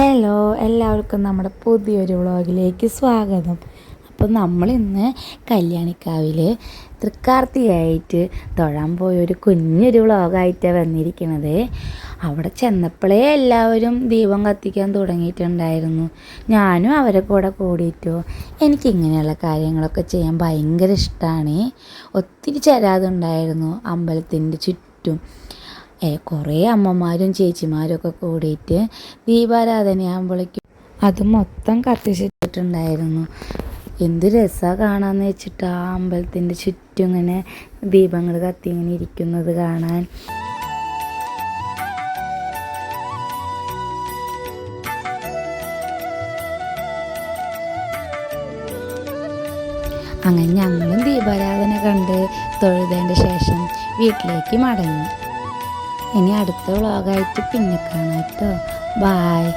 Hello എല്ലാവർക്കും നമ്മുടെ പുതിയൊരു വ്ളോഗിലേക്ക് സ്വാഗതം. അപ്പോൾ നമ്മളിന്ന് കല്യാണിക്കാവിൽ തൃക്കാർത്തിയായിട്ട് തൊഴാൻ പോയൊരു കുഞ്ഞൊരു വ്ളോഗായിട്ടാണ് വന്നിരിക്കുന്നത് അവിടെ ചെന്നപ്പോഴേ എല്ലാവരും ദീപം കത്തിക്കാൻ തുടങ്ങിയിട്ടുണ്ടായിരുന്നു. ഞാനും അവരെ കൂടെ കൂടിയിട്ടോ. എനിക്കിങ്ങനെയുള്ള കാര്യങ്ങളൊക്കെ ചെയ്യാൻ ഭയങ്കര ഇഷ്ടമാണ് ഒത്തിരി ചരാതുണ്ടായിരുന്നു അമ്പലത്തിന്റെ ചുറ്റും. കുറേ അമ്മമാരും ചേച്ചിമാരൊക്കെ കൂടിയിട്ട് ദീപാരാധനയാകുമ്പോഴേക്കും അത് മൊത്തം കത്തിച്ചിട്ടുണ്ടായിരുന്നു എന്ത് രസമാണ് കാണാന്ന് വെച്ചിട്ട് ആ അമ്പലത്തിന്റെ ചുറ്റും ഇങ്ങനെ ദീപങ്ങൾ കത്തി ഇങ്ങനെ ഇരിക്കുന്നത് കാണാൻ. അങ്ങനെ ഞങ്ങളും ദീപാരാധന കണ്ട് തൊഴുതേന്റെ ശേഷം വീട്ടിലേക്ക് മടങ്ങി. ഇനി അടുത്ത വ്ളോഗായിട്ട് പിന്നെ കാണാം കേട്ടോ. ബായ്